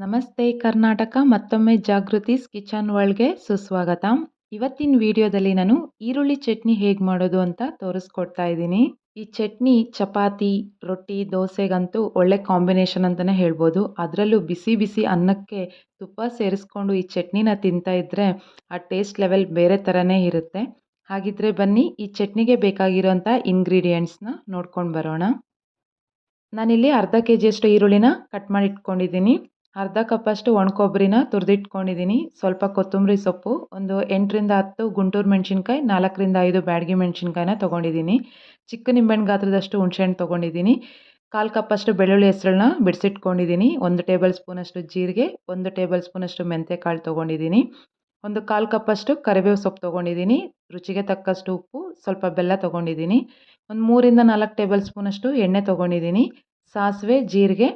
ನಮಸ್ತೆ ಕರ್ನಾಟಕ ಮತ್ತೊಮ್ಮೆ ಜಾಗೃತಿಸ್ ಕಿಚನ್ ವರ್ಲ್ಡ್ಗೆ ಸುಸ್ವಾಗತ. ಇವತ್ತಿನ ವಿಡಿಯೋದಲ್ಲಿ ನಾನು ಈರುಳ್ಳಿ ಚಟ್ನಿ ಹೇಗೆ ಮಾಡೋದು ಅಂತ ತೋರಿಸ್ಕೊಡ್ತಾ ಇದ್ದೀನಿ. ಈ ಚಟ್ನಿ, ಚಪಾತಿ, ರೊಟ್ಟಿ, ದೋಸೆಗಂತೂ ಒಳ್ಳೆ ಕಾಂಬಿನೇಷನ್ ಅಂತಲೇ ಹೇಳ್ಬೋದು. ಅದರಲ್ಲೂ ಬಿಸಿ ಬಿಸಿ ಅನ್ನಕ್ಕೆ ತುಪ್ಪ ಸೇರಿಸ್ಕೊಂಡು ಈ ಚಟ್ನಿನ ತಿಂತಾ ಇದ್ದರೆ ಆ ಟೇಸ್ಟ್ ಲೆವೆಲ್ ಬೇರೆ ಥರನೇ ಇರುತ್ತೆ. ಹಾಗಿದ್ರೆ ಬನ್ನಿ ಈ ಚಟ್ನಿಗೆ ಬೇಕಾಗಿರೋಂಥ ಇಂಗ್ರೀಡಿಯೆಂಟ್ಸ್ನ ನೋಡ್ಕೊಂಡು ಬರೋಣ. ನಾನಿಲ್ಲಿ ಅರ್ಧ ಕೆ ಜಿಯಷ್ಟು ಈರುಳ್ಳಿನ ಕಟ್ ಮಾಡಿ ಇಟ್ಕೊಂಡಿದ್ದೀನಿ ಅರ್ಧ ಕಪ್ಪಷ್ಟು ಒಣಕೊಬ್ಬರಿನ ತುರಿದಿಟ್ಕೊಂಡಿದ್ದೀನಿ ಸ್ವಲ್ಪ ಕೊತ್ತಂಬರಿ ಸೊಪ್ಪು, ಒಂದು ಎಂಟರಿಂದ ಹತ್ತು ಗುಂಟೂರು ಮೆಣಸಿನ್ಕಾಯಿ, ನಾಲ್ಕರಿಂದ ಐದು ಬ್ಯಾಡಗಿ ಮೆಣಸಿನ್ಕಾಯಿನ ತೊಗೊಂಡಿದ್ದೀನಿ ಚಿಕ್ಕ ನಿಂಬೆಹಣ್ಣು ಗಾತ್ರದಷ್ಟು ಹುಣಸೆಹಣ್ಣು ತೊಗೊಂಡಿದ್ದೀನಿ ಕಾಲು ಕಪ್ಪಷ್ಟು ಬೆಳ್ಳುಳ್ಳಿ ಹೆಸರನ್ನ ಬಿಡಿಸಿಟ್ಕೊಂಡಿದ್ದೀನಿ ಒಂದು ಟೇಬಲ್ ಸ್ಪೂನಷ್ಟು ಜೀರಿಗೆ, ಒಂದು ಟೇಬಲ್ ಸ್ಪೂನಷ್ಟು ಮೆಂತ್ಯಕಾಳು ತೊಗೊಂಡಿದ್ದೀನಿ ಒಂದು ಕಾಲು ಕಪ್ಪಷ್ಟು ಕರಿಬೇವು ಸೊಪ್ಪು ತೊಗೊಂಡಿದ್ದೀನಿ ರುಚಿಗೆ ತಕ್ಕಷ್ಟು ಉಪ್ಪು, ಸ್ವಲ್ಪ ಬೆಲ್ಲ ತೊಗೊಂಡಿದ್ದೀನಿ ಒಂದು ಮೂರಿಂದ ನಾಲ್ಕು ಟೇಬಲ್ ಸ್ಪೂನಷ್ಟು ಎಣ್ಣೆ ತೊಗೊಂಡಿದ್ದೀನಿ ಸಾಸಿವೆ, ಜೀರಿಗೆ,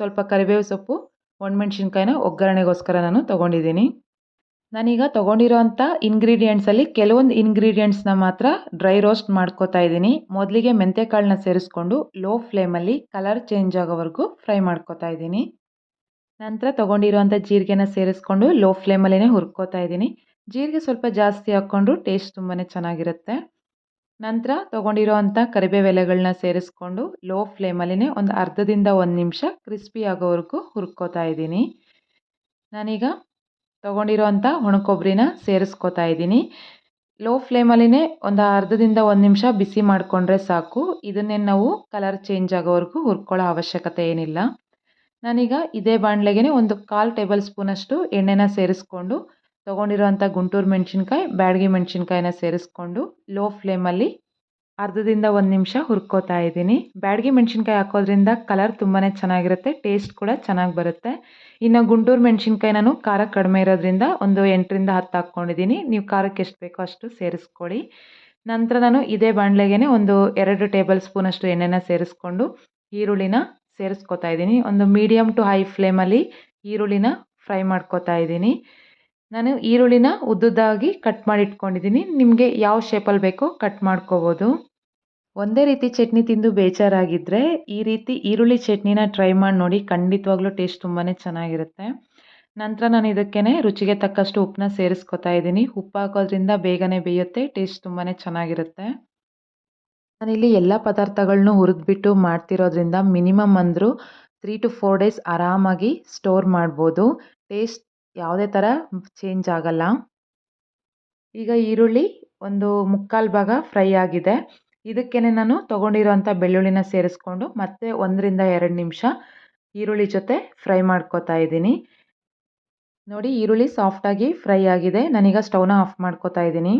ಸ್ವಲ್ಪ ಕರಿಬೇವು ಸೊಪ್ಪು ಒಣಮೆಣ್ಸಿನ್ಕಾಯಿನ ಒಗ್ಗರಣೆಗೋಸ್ಕರ ನಾನು ತೊಗೊಂಡಿದ್ದೀನಿ. ನಾನೀಗ ತೊಗೊಂಡಿರೋಂಥ ಇಂಗ್ರೀಡಿಯೆಂಟ್ಸಲ್ಲಿ ಕೆಲವೊಂದು ಇಂಗ್ರೀಡಿಯೆಂಟ್ಸ್ನ ಮಾತ್ರ ಡ್ರೈ ರೋಸ್ಟ್ ಮಾಡ್ಕೋತಾ ಇದ್ದೀನಿ. ಮೊದಲಿಗೆ ಮೆಂತ್ಯಕಾಳನ್ನ ಸೇರಿಸ್ಕೊಂಡು ಲೋ ಫ್ಲೇಮಲ್ಲಿ ಕಲರ್ ಚೇಂಜ್ ಆಗೋವರೆಗೂ ಫ್ರೈ ಮಾಡ್ಕೋತಾ ಇದ್ದೀನಿ. ನಂತರ ತೊಗೊಂಡಿರೋಂಥ ಜೀರಿಗೆನ ಸೇರಿಸ್ಕೊಂಡು ಲೋ ಫ್ಲೇಮಲ್ಲೇ ಹುರ್ಕೋತಾ ಇದ್ದೀನಿ. ಜೀರಿಗೆ ಸ್ವಲ್ಪ ಜಾಸ್ತಿ ಹಾಕ್ಕೊಂಡ್ರು ಟೇಸ್ಟ್ ತುಂಬಾ ಚೆನ್ನಾಗಿರುತ್ತೆ. ನಂತರ ತೊಗೊಂಡಿರೋ ಅಂಥ ಕರಿಬೇವು ಎಲೆಗಳನ್ನ ಸೇರಿಸ್ಕೊಂಡು ಲೋ ಫ್ಲೇಮಲ್ಲಿನೇ ಒಂದು ಅರ್ಧದಿಂದ ಒಂದು ನಿಮಿಷ ಕ್ರಿಸ್ಪಿ ಆಗೋವರೆಗೂ ಹುರ್ಕೋತಾ ಇದ್ದೀನಿ. ನಾನೀಗ ತೊಗೊಂಡಿರೋ ಅಂಥ ಒಣಕೊಬ್ಬರಿನ ಸೇರಿಸ್ಕೋತಾ ಇದ್ದೀನಿ. ಲೋ ಫ್ಲೇಮಲ್ಲಿನೇ ಒಂದು ಅರ್ಧದಿಂದ ಒಂದು ನಿಮಿಷ ಬಿಸಿ ಮಾಡಿಕೊಂಡ್ರೆ ಸಾಕು. ಇದನ್ನೇ ನಾವು ಕಲರ್ ಚೇಂಜ್ ಆಗೋವರೆಗೂ ಹುರ್ಕೊಳ್ಳೋ ಅವಶ್ಯಕತೆ ಏನಿಲ್ಲ. ನಾನೀಗ ಇದೇ ಬಾಣಲೆಗೆ ಒಂದು ಕಾಲು ಟೇಬಲ್ ಸ್ಪೂನಷ್ಟು ಎಣ್ಣೆನ ಸೇರಿಸ್ಕೊಂಡು ತೊಗೊಂಡಿರೋಂಥ ಗುಂಟೂರು ಮೆಣಸಿನ್ಕಾಯಿ ಬ್ಯಾಡಗಿ ಮೆಣಸಿನ್ಕಾಯಿನ ಸೇರಿಸ್ಕೊಂಡು ಲೋ ಫ್ಲೇಮಲ್ಲಿ ಅರ್ಧದಿಂದ ಒಂದು ನಿಮಿಷ ಹುರ್ಕೋತಾ ಇದ್ದೀನಿ. ಬ್ಯಾಡಗಿ ಮೆಣಸಿನ್ಕಾಯಿ ಹಾಕೋದ್ರಿಂದ ಕಲರ್ ತುಂಬಾ ಚೆನ್ನಾಗಿರುತ್ತೆ ಟೇಸ್ಟ್ ಕೂಡ ಚೆನ್ನಾಗಿ ಬರುತ್ತೆ. ಇನ್ನು ಗುಂಟೂರು ಮೆಣಸಿನ್ಕಾಯಿ ನಾನು ಖಾರ ಕಡಿಮೆ ಇರೋದ್ರಿಂದ ಒಂದು ಎಂಟರಿಂದ ಹತ್ತು ಹಾಕ್ಕೊಂಡಿದ್ದೀನಿ. ನೀವು ಖಾರಕ್ಕೆ ಎಷ್ಟು ಬೇಕೋ ಅಷ್ಟು ಸೇರಿಸ್ಕೊಳ್ಳಿ. ನಂತರ ನಾನು ಇದೇ ಬಾಣಲೆಗೆ ಒಂದು ಎರಡು ಟೇಬಲ್ ಸ್ಪೂನಷ್ಟು ಎಣ್ಣೆನ ಸೇರಿಸ್ಕೊಂಡು ಈರುಳ್ಳಿನ ಸೇರಿಸ್ಕೊತಾ ಇದ್ದೀನಿ. ಒಂದು ಮೀಡಿಯಮ್ ಟು ಹೈ ಫ್ಲೇಮಲ್ಲಿ ಈರುಳ್ಳಿನ ಫ್ರೈ ಮಾಡ್ಕೋತಾ ಇದ್ದೀನಿ. ನಾನು ಈರುಳ್ಳಿನ ಉದ್ದುದ್ದಾಗಿ ಕಟ್ ಮಾಡಿ ಇಟ್ಕೊಂಡಿದ್ದೀನಿ ನಿಮಗೆ ಯಾವ ಶೇಪಲ್ಲಿ ಬೇಕೋ ಕಟ್ ಮಾಡ್ಕೋಬೋದು. ಒಂದೇ ರೀತಿ ಚಟ್ನಿ ತಿಂದು ಬೇಜಾರಾಗಿದ್ದರೆ ಈ ರೀತಿ ಈರುಳ್ಳಿ ಚಟ್ನಿನ ಟ್ರೈ ಮಾಡಿ ನೋಡಿ ಖಂಡಿತವಾಗ್ಲೂ ಟೇಸ್ಟ್ ತುಂಬಾ ಚೆನ್ನಾಗಿರುತ್ತೆ. ನಂತರ ನಾನು ಇದಕ್ಕೇ ರುಚಿಗೆ ತಕ್ಕಷ್ಟು ಉಪ್ಪನ್ನ ಸೇರಿಸ್ಕೊತಾ ಇದ್ದೀನಿ. ಉಪ್ಪು ಹಾಕೋದ್ರಿಂದ ಬೇಗನೆ ಬೇಯುತ್ತೆ ಟೇಸ್ಟ್ ತುಂಬಾ ಚೆನ್ನಾಗಿರುತ್ತೆ. ನಾನಿಲ್ಲಿ ಎಲ್ಲ ಪದಾರ್ಥಗಳನ್ನೂ ಹುರಿದ್ಬಿಟ್ಟು ಮಾಡ್ತಿರೋದ್ರಿಂದ ಮಿನಿಮಮ್ ಅಂದರೂ ತ್ರೀ ಟು ಫೋರ್ ಡೇಸ್ ಆರಾಮಾಗಿ ಸ್ಟೋರ್ ಮಾಡ್ಬೋದು. ಟೇಸ್ಟ್ ಯಾವುದೇ ಥರ ಚೇಂಜ್ ಆಗಲ್ಲ. ಈಗ ಈರುಳ್ಳಿ ಒಂದು ಮುಕ್ಕಾಲು ಭಾಗ ಫ್ರೈ ಆಗಿದೆ. ಇದಕ್ಕೇ ನಾನು ತೊಗೊಂಡಿರೋಂಥ ಬೆಳ್ಳುಳ್ಳಿನ ಸೇರಿಸ್ಕೊಂಡು ಮತ್ತೆ ಒಂದರಿಂದ ಎರಡು ನಿಮಿಷ ಈರುಳ್ಳಿ ಜೊತೆ ಫ್ರೈ ಮಾಡ್ಕೋತಾ ಇದ್ದೀನಿ. ನೋಡಿ ಈರುಳ್ಳಿ ಸಾಫ್ಟಾಗಿ ಫ್ರೈ ಆಗಿದೆ. ನಾನೀಗ ಸ್ಟವ್ನ ಆಫ್ ಮಾಡ್ಕೋತಾ ಇದ್ದೀನಿ.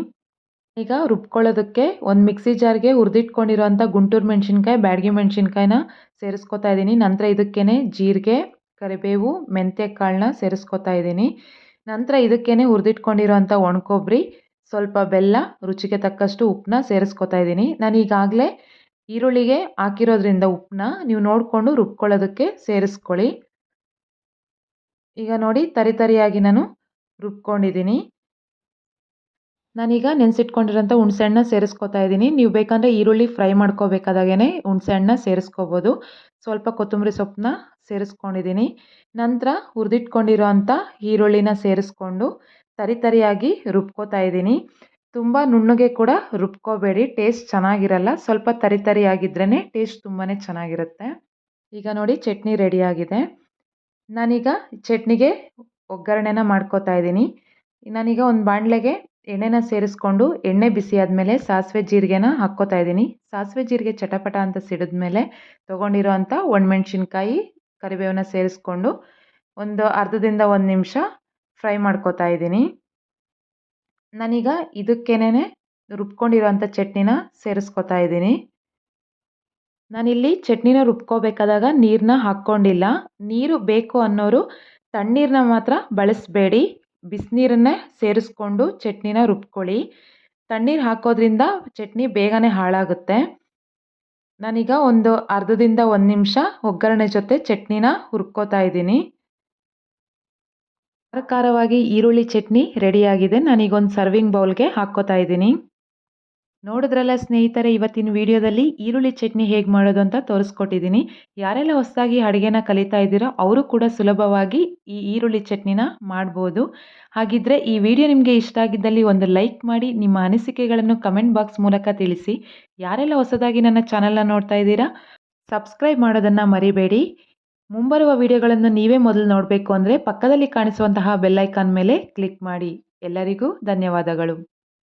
ಈಗ ರುಬ್ಕೊಳ್ಳೋದಕ್ಕೆ ಒಂದು ಮಿಕ್ಸಿ ಜಾರ್ಗೆ ಹುರಿದಿಟ್ಕೊಂಡಿರೋಂಥ ಗುಂಟೂರು ಮೆಣಸಿನ್ಕಾಯಿ, ಬ್ಯಾಡಗಿ ಮೆಣಸಿನ್ಕಾಯಿನ ಸೇರಿಸ್ಕೊತಾ ಇದ್ದೀನಿ. ನಂತರ ಇದಕ್ಕೇ ಜೀರಿಗೆ ಕರಿಬೇವು ಮೆಂತ್ಯ ಕಾಳನ್ನ ಸೇರಿಸ್ಕೊತಾ ಇದ್ದೀನಿ. ನಂತರ ಇದಕ್ಕೇ ಹುರಿದಿಟ್ಕೊಂಡಿರೋಂಥ ಒಣಕೊಬ್ಬರಿ ಸ್ವಲ್ಪ ಬೆಲ್ಲ, ರುಚಿಗೆ ತಕ್ಕಷ್ಟು ಉಪ್ಪನ್ನ ಸೇರಿಸ್ಕೊತಾ ಇದ್ದೀನಿ. ನಾನು ಈಗಾಗಲೇ ಈರುಳ್ಳಿಗೆ ಹಾಕಿರೋದ್ರಿಂದ ಉಪ್ಪನ್ನ ನೀವು ನೋಡಿಕೊಂಡು ರುಬ್ಕೊಳ್ಳೋದಕ್ಕೆ ಸೇರಿಸ್ಕೊಳ್ಳಿ. ಈಗ ನೋಡಿ ತರಿತರಿಯಾಗಿ ನಾನು ರುಬ್ಕೊಂಡಿದ್ದೀನಿ. ನಾನೀಗ ನೆನೆಸಿಟ್ಕೊಂಡಿರೋಂಥ ಹುಣಸೆಹಣ್ಣ ಸೇರಿಸ್ಕೊತಾ ಇದ್ದೀನಿ. ನೀವು ಬೇಕಂದರೆ ಈರುಳ್ಳಿ ಫ್ರೈ ಮಾಡ್ಕೋಬೇಕಾದಾಗೇ ಹುಣಸೆಹಣ್ಣ ಸೇರಿಸ್ಕೋಬೋದು. ಸ್ವಲ್ಪ ಕೊತ್ತಂಬರಿ ಸೊಪ್ಪನ್ನ ಸೇರಿಸ್ಕೊಂಡಿದ್ದೀನಿ. ನಂತರ ಹುರಿದಿಟ್ಕೊಂಡಿರೋ ಅಂಥ ಈರುಳ್ಳಿನ ಸೇರಿಸ್ಕೊಂಡು ತರಿ ತರಿಯಾಗಿ ರುಬ್ಕೋತಾ ಇದ್ದೀನಿ. ತುಂಬ ನುಣ್ಣಗೆ ಕೂಡ ರುಬ್ಕೋಬೇಡಿ. ಟೇಸ್ಟ್ ಚೆನ್ನಾಗಿರಲ್ಲ. ಸ್ವಲ್ಪ ತರಿ ತರಿಯಾಗಿದ್ರೇ ಟೇಸ್ಟ್ ತುಂಬಾ ಚೆನ್ನಾಗಿರುತ್ತೆ. ಈಗ ನೋಡಿ ಚಟ್ನಿ ರೆಡಿಯಾಗಿದೆ. ನಾನೀಗ ಚಟ್ನಿಗೆ ಒಗ್ಗರಣೆನ ಮಾಡ್ಕೋತಾ ಇದ್ದೀನಿ. ನಾನೀಗ ಒಂದು ಬಾಣಲೆಗೆ ಎಣ್ಣೆನ ಸೇರಿಸ್ಕೊಂಡು ಎಣ್ಣೆ ಬಿಸಿ ಆದಮೇಲೆ ಸಾಸಿವೆ ಜೀರಿಗೆನ ಹಾಕ್ಕೋತಾ ಇದ್ದೀನಿ. ಸಾಸಿವೆ ಜೀರಿಗೆ ಚಟಪಟ ಅಂತ ಸಿಡಿದ ಮೇಲೆ ತೊಗೊಂಡಿರೋ ಅಂಥ ಒಣಮೆಣ್ಸಿನ್ಕಾಯಿ ಕರಿಬೇವನ್ನ ಸೇರಿಸ್ಕೊಂಡು ಒಂದು ಅರ್ಧದಿಂದ ಒಂದು ನಿಮಿಷ ಫ್ರೈ ಮಾಡ್ಕೋತಾ ಇದ್ದೀನಿ. ನಾನೀಗ ಇದಕ್ಕೇನೆ ರುಬ್ಕೊಂಡಿರೋಂಥ ಚಟ್ನಿನ ಸೇರಿಸ್ಕೊತಾ ಇದ್ದೀನಿ. ನಾನಿಲ್ಲಿ ಚಟ್ನಿನ ರುಬ್ಕೋಬೇಕಾದಾಗ ನೀರನ್ನ ಹಾಕ್ಕೊಂಡಿಲ್ಲ. ನೀರು ಬೇಕು ಅನ್ನೋರು ತಣ್ಣೀರನ್ನ ಮಾತ್ರ ಬಳಸಬೇಡಿ. ಬಿಸಿನೀರನ್ನೇ ಸೇರಿಸ್ಕೊಂಡು ಚಟ್ನಿನ ರುಬ್ಕೊಳ್ಳಿ. ತಣ್ಣೀರು ಹಾಕೋದ್ರಿಂದ ಚಟ್ನಿ ಬೇಗನೆ ಹಾಳಾಗುತ್ತೆ. ನಾನೀಗ ಒಂದು ಅರ್ಧದಿಂದ ಒಂದು ನಿಮಿಷ ಒಗ್ಗರಣೆ ಜೊತೆ ಚಟ್ನಿನ ಹುರ್ಕೋತಾ ಇದ್ದೀನಿ. ಖಾರವಾಗಿ ಈರುಳ್ಳಿ ಚಟ್ನಿ ರೆಡಿಯಾಗಿದೆ. ನಾನೀಗ ಒಂದು ಸರ್ವಿಂಗ್ ಬೌಲ್ಗೆ ಹಾಕ್ಕೋತಾ ಇದ್ದೀನಿ. ನೋಡಿದ್ರಲ್ಲ ಸ್ನೇಹಿತರೆ, ಇವತ್ತಿನ ವಿಡಿಯೋದಲ್ಲಿ ಈರುಳ್ಳಿ ಚಟ್ನಿ ಹೇಗೆ ಮಾಡೋದು ಅಂತ ತೋರಿಸ್ಕೊಟ್ಟಿದ್ದೀನಿ. ಯಾರೆಲ್ಲ ಹೊಸದಾಗಿ ಅಡುಗೆನ ಕಲಿತಾ ಇದ್ದೀರೋ ಅವರು ಕೂಡ ಸುಲಭವಾಗಿ ಈ ಈರುಳ್ಳಿ ಚಟ್ನಿನ ಮಾಡ್ಬೋದು. ಹಾಗಿದ್ರೆ ಈ ವಿಡಿಯೋ ನಿಮಗೆ ಇಷ್ಟ ಆಗಿದ್ದಲ್ಲಿ ಒಂದು ಲೈಕ್ ಮಾಡಿ, ನಿಮ್ಮ ಅನಿಸಿಕೆಗಳನ್ನು ಕಮೆಂಟ್ ಬಾಕ್ಸ್ ಮೂಲಕ ತಿಳಿಸಿ. ಯಾರೆಲ್ಲ ಹೊಸದಾಗಿ ನನ್ನ ಚಾನಲ್ನ ನೋಡ್ತಾ ಇದ್ದೀರಾ, ಸಬ್ಸ್ಕ್ರೈಬ್ ಮಾಡೋದನ್ನು ಮರಿಬೇಡಿ. ಮುಂಬರುವ ವಿಡಿಯೋಗಳನ್ನು ನೀವೇ ಮೊದಲು ನೋಡಬೇಕು ಅಂದರೆ ಪಕ್ಕದಲ್ಲಿ ಕಾಣಿಸುವಂತಹ ಬೆಲ್ಲೈಕಾನ್ ಮೇಲೆ ಕ್ಲಿಕ್ ಮಾಡಿ. ಎಲ್ಲರಿಗೂ ಧನ್ಯವಾದಗಳು.